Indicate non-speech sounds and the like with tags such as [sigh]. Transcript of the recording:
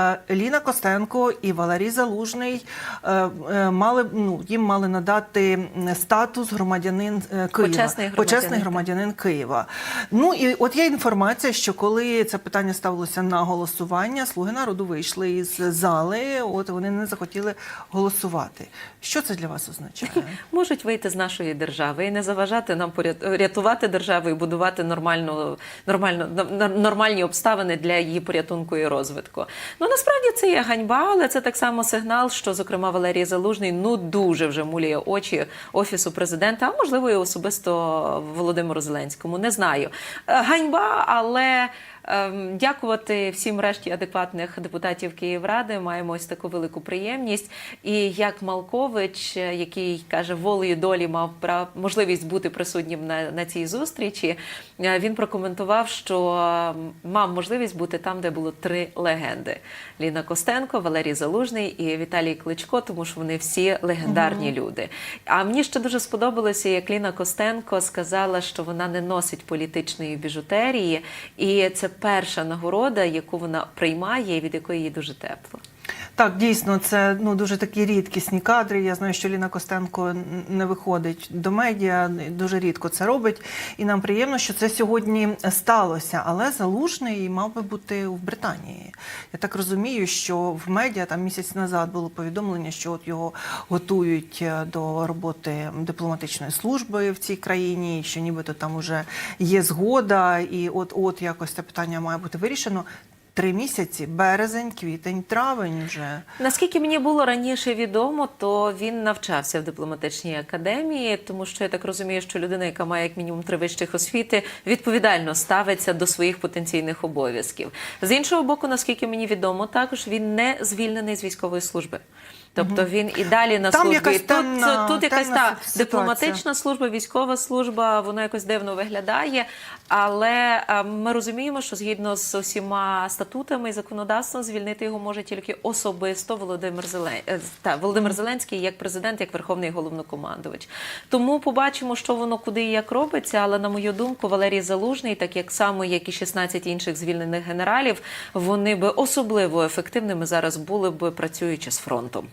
Е, Ліна Костенко і Валерій Залужний е, е, мали ну їм мали надати статус громадянин Києва, Почесний громадянин. почесний громадянин Києва. Ну і от є інформація, що коли це питання ставилося на голосування, слуги народу вийшли із зали. От вони не захотіли голосувати. Що це для вас означає? [laughs] можуть вийти з нашої держави і не заважати нам поряд- рятувати державу і будувати нормальну, нормально, нор- нормальні обставини для її порятунку і розвитку. Ну насправді це є ганьба, але це так само сигнал, що зокрема Валерій Залужний ну дуже вже муліє очі офісу президента, а можливо і особисто Володимиру Зеленському. Не знаю. Е, Ганьба, але. Ем, Дякувати всім решті адекватних депутатів Київради. Маємо ось таку велику приємність. І як Малкович, е, який каже, волею долі мав можливість бути присутнім на, на цій зустрічі, е, він прокоментував, що мав можливість бути там, де було три легенди: Ліна Костенко, Валерій Залужний і Віталій Кличко, тому що вони всі легендарні люди. А мені ще дуже сподобалося, як Ліна Костенко сказала, що вона не носить політичної біжутерії, і це перша нагорода, яку вона приймає, від якої їй дуже тепло. Так, дійсно, це ну дуже такі рідкісні кадри. Я знаю, що Ліна Костенко не виходить до медіа, дуже рідко це робить. І нам приємно, що це сьогодні сталося. Але залужний мав би бути в Британії. Я так розумію, що в медіа там місяць назад було повідомлення, що от його готують е, до роботи дипломатичної служби в цій країні, що нібито там уже є згода, і от от якось це питання має бути вирішено. Три місяці березень, квітень, травень вже. Наскільки мені було раніше відомо, то він навчався в дипломатичній академії, тому що я так розумію, що людина, яка має як мінімум три вищих освіти, відповідально ставиться до своїх потенційних обов'язків. З іншого боку, наскільки мені відомо, також він не звільнений з військової служби. Тобто він і далі на Там службі. якась тут, темна- тут якась темна та ситуація. дипломатична служба, військова служба, воно якось дивно виглядає. Але е, ми розуміємо, що згідно з усіма статутами і законодавством звільнити його може тільки особисто Володимир Зелен... е, та, Володимир Зеленський як президент, як верховний головнокомандувач. Тому побачимо, що воно куди і як робиться. Але на мою думку, Валерій Залужний, так як само, як і 16 інших звільнених генералів, вони би особливо ефективними зараз були б працюючи з фронтом.